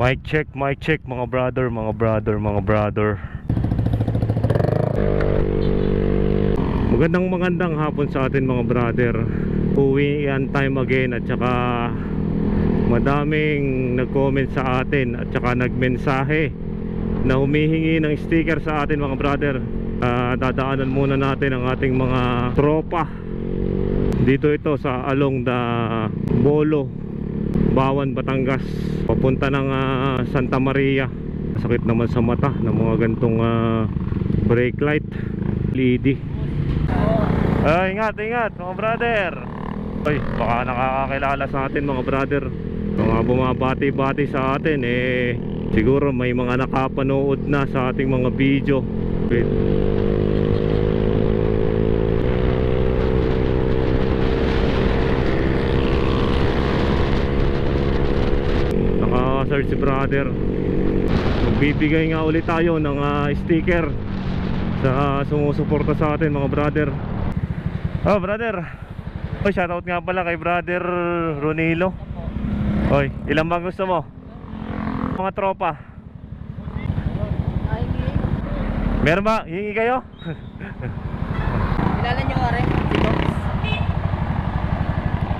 Mic check, mic check mga brother, mga brother, mga brother. Magandang magandang hapon sa atin mga brother. Uwi yan time again at saka madaming nag-comment sa atin at saka nagmensahe na humihingi ng sticker sa atin mga brother. Ah, dadaanan muna natin ang ating mga tropa dito ito sa along the Bolo Bawan, Batangas. Papunta ng ah, Santa Maria. Sakit naman sa mata ng mga gantong ah, brake light. LED ah, ingat, ingat mga brother. Ay, baka nakakakilala sa atin mga brother. Mga bumabati-bati sa atin eh siguro may mga nakapanood na sa ating mga video. Wait. Naka-search si brother Magbibigay nga ulit tayo ng ah, sticker Sa sumusuporta sa atin mga brother Oh brother Oy shoutout nga pala kay brother Ronilo Oy ilan ba gusto mo? Mga tropa. Meron ba? Hingi kayo? Kilala niyo nga rin.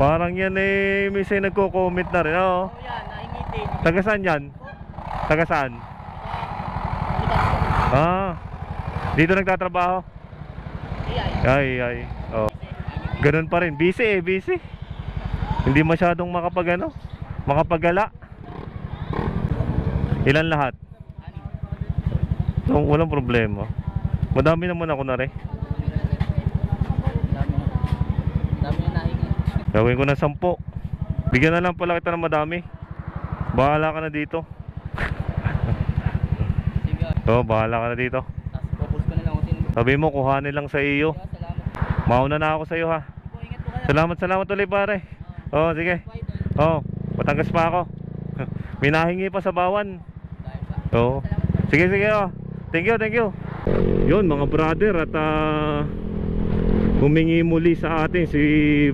Parang yan eh Minsan nagko-comment na rin oh. Taga saan yan? Taga saan? Ah Dito nagtatrabaho? Ay, ay. Oh. Ganun pa rin. Busy eh, busy. Hindi masyadong makapag ano, makapagala. Ilan lahat? So, walang problema. Madami naman ako na rin. Gawin ko ng sampo. Bigyan na lang pala kita ng madami. Bahala ka na dito. Sige. Oo, bahala ka na dito. Sabi mo, kuhanin lang sa iyo. Mauna na ako sa iyo ha. Salamat, salamat ulit pare. Oo, sige. Po, idol. Oo, Batangas pa ako. May nahingi pa sa bawan. Oo. Po. Sige, sige. Oh. Thank you, thank you. Yun mga brother at ah, humingi muli sa atin si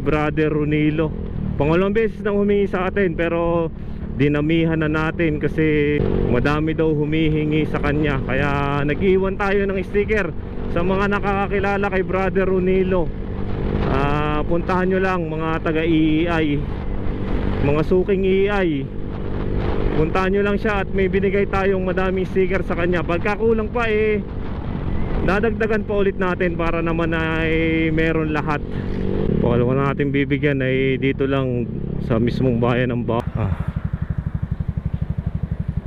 brother Ronilo. Pangalawang beses nang humingi sa atin pero dinamihan na natin kasi madami daw humihingi sa kanya. Kaya nag-iwan tayo ng sticker sa mga nakakakilala kay brother Ronilo. Ah, puntahan nyo lang mga taga EEI, mga suking EEI. Puntahan nyo lang siya at may binigay tayong madaming sticker sa kanya Pagka kulang pa eh Dadagdagan pa ulit natin para naman ay meron lahat Pangalawa na natin bibigyan ay dito lang sa mismong bayan ng ba ah.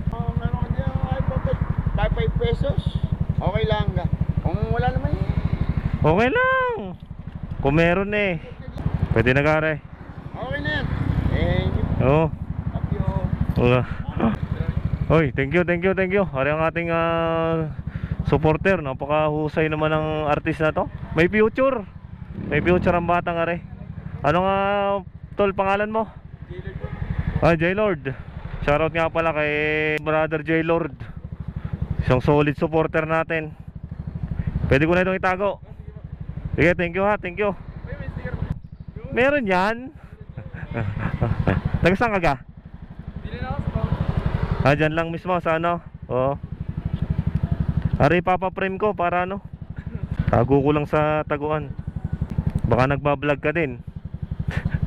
Oh, meron ka dyan ay papay 5 pesos. Okay lang. Kung wala naman eh. Okay lang. Kung meron eh. Pwede na kare Okay na yan. Eh, Oo. Up you. uh, Hoy, thank you, thank you, thank you. Ari ang ating ah, supporter. Napakahusay naman ng artist na to. May future. May future ang batang are Ano nga tol pangalan mo? Ah, J-Lord. Shoutout nga pala kay brother J-Lord Isang solid supporter natin Pwede ko na itong itago Sige, thank you ha, thank you Meron yan Taga saan ka ga? Ah, dyan lang mismo sa ano? Oo. Ari, papaprame ko para ano? Tago ko lang sa taguan. Baka nagbablog ka din.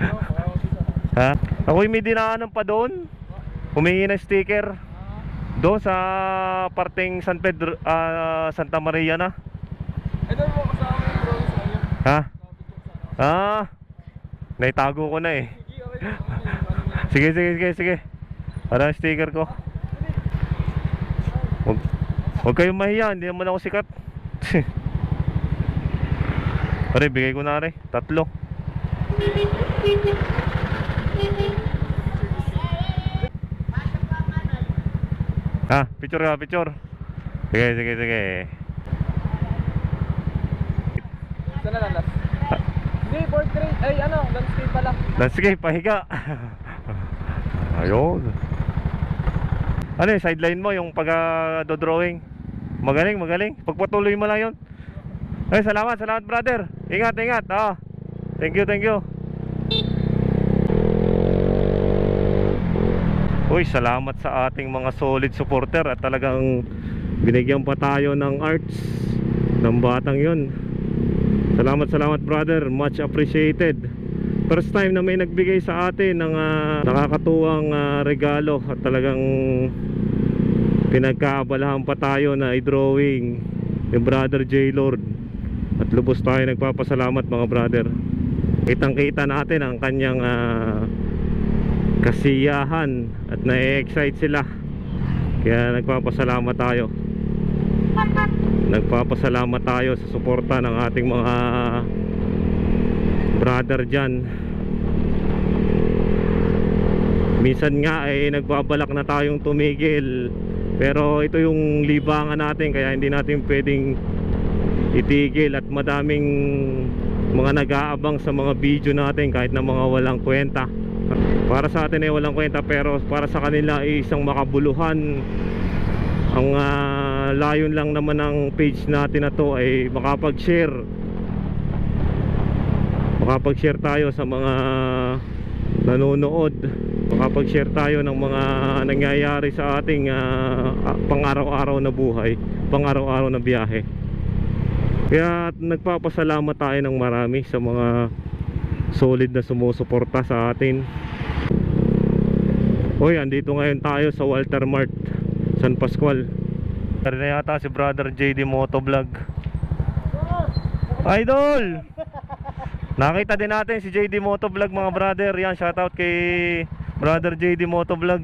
ha? Ako'y may dinaanan pa doon. Humingi ng sticker. Doon sa parteng San Pedro, ah, Santa Maria na. Ito mo kasama yung bro sa iyo. Ha? Ah, naitago ko na eh. Sige, sige, sige, sige. Para ang sticker ko. Huwag, huwag kayong mahiya, hindi naman ako sikat. Pare, bigay ko na rin. Tatlo. Ha, picture ka, picture. Sige, sige, sige. Saan na lang last? Hindi, portrait. Ay, ano, landscape pala. Landscape, pahiga. Ayun. Ano yung sideline mo, yung pag-drawing? Magaling, magaling. Pagpatuloy mo lang yun. Ay, salamat, salamat brother. Ingat, ingat. Ah. Thank you, thank you. Uy, salamat sa ating mga solid supporter at talagang binigyan pa tayo ng arts ng batang yon. Salamat, salamat brother. Much appreciated. First time na may nagbigay sa atin ng ah, nakakatuwang ah, regalo at talagang pinagkaabalahan pa tayo na i-drawing ni brother J. Lord. At lubos tayo nagpapasalamat mga brother. Kitang kita natin ang kanyang ah, kasiyahan at na-excite sila. Kaya nagpapasalamat tayo. Nagpapasalamat tayo sa suporta ng ating mga brother dyan. Minsan nga ay nagbabalak na tayong tumigil pero ito yung libangan natin kaya hindi natin pwedeng itigil at madaming mga nag-aabang sa mga video natin kahit na mga walang kwenta para sa atin ay walang kwenta pero para sa kanila ay isang makabuluhan. Ang ah, layon lang naman ng page natin na to ay makapag-share. Makapag-share tayo sa mga nanonood. Makapag-share tayo ng mga nangyayari sa ating ah, pang-araw-araw na buhay pang-araw-araw na biyahe. Kaya nagpapasalamat tayo ng marami sa mga solid na sumusuporta sa atin Hoy, andito ngayon tayo sa Walter Mart San Pascual. Tari na yata si brother JD Motovlog Idol! Nakita din natin si JD Motovlog mga brother. Yan, shoutout kay brother JD Motovlog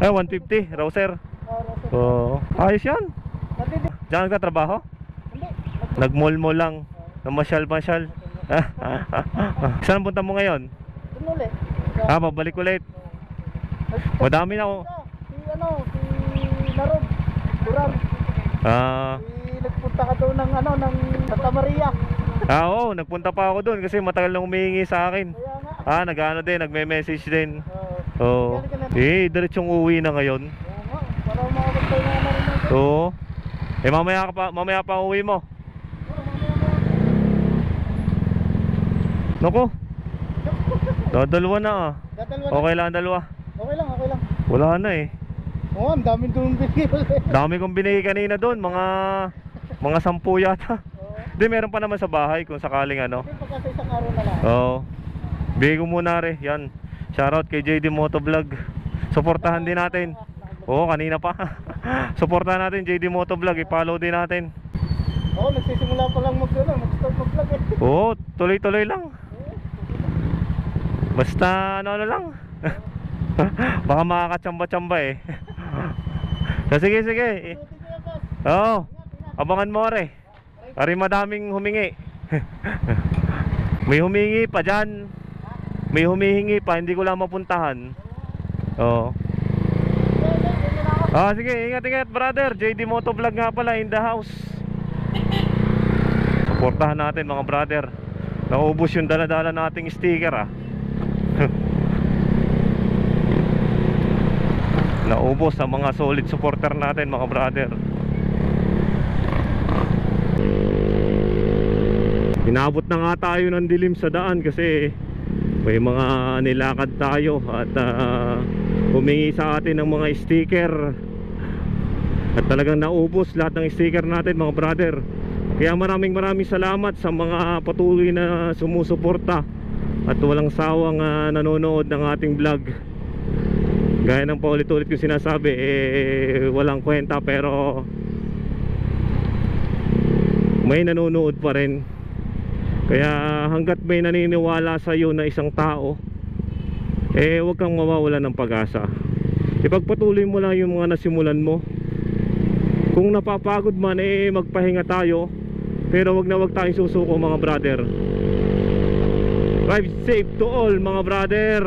Eh, 150, Rouser Oo, ayos yan. Diyan nagtatrabaho? Nagmall mo lang. Namasyal-masyal. Saan punta mo ngayon? Ulit. Ah, babalik ulit Madami na oh. Si ano, si Larod. Duran. Ah, Si nagpunta ka doon ng ano, ng Santa Maria. ah oo, nagpunta pa ako doon kasi matagal nang humihingi sa akin. Kaya nga. Ah, nag-ano din, nagme-message din. Oo. Oo. Eh, diretsong uwi na ngayon. Oo nga. Para makapagtay na na rin natin. Oo. Eh, mamaya ka pa, mamaya pa uwi mo. Nako. Dadalwa na ah. Dadalwa na. Okay lang ang dalawa. Okay lang, okay lang. Wala na eh. Oo, ang daming doon binigay. Dami kong binigay kanina doon, mga mga sampu yata. Hindi, meron pa naman sa bahay kung sakaling ano. Kasi pagka sa isang araw na lang. Oo. Bigay ko muna rin. Yan. Shoutout kay JD Motovlog. Suportahan din natin. Oo, kanina pa. Suportahan natin JD Motovlog. I-follow din natin. Oo, nagsisimula pa lang mag ano, mag-start mag-vlog eh. Oo, tuloy-tuloy lang. Basta ano-ano lang. Baka makakatsamba-tsamba eh. so, sige, sige. Oo. Abangan mo re. Ari madaming humingi. May humingi pa dyan. May humihingi pa, hindi ko lang mapuntahan. Oo. Ah, sige, ingat ingat brother. JD Motovlog nga pala in the house. Suportahan natin mga brother. Naubos yung dala-dala nating sticker ah. Naubos sa mga solid supporter natin mga brother. Inabot na nga tayo ng dilim sa daan kasi may mga nilakad tayo at ah, humingi sa atin ng mga sticker. At talagang naubos lahat ng sticker natin mga brother. Kaya maraming maraming salamat sa mga patuloy na sumusuporta at walang sawang ah, nanonood ng ating vlog gaya ng paulit-ulit ko sinasabi eh walang kwenta pero may nanonood pa rin. Kaya hanggat may naniniwala sa iyo na isang tao eh huwag kang mawawala ng pag-asa. Ipagpatuloy mo lang yung mga nasimulan mo. Kung napapagod man eh magpahinga tayo. Pero wag na wag tayong susuko mga brother. Drive safe to all mga brother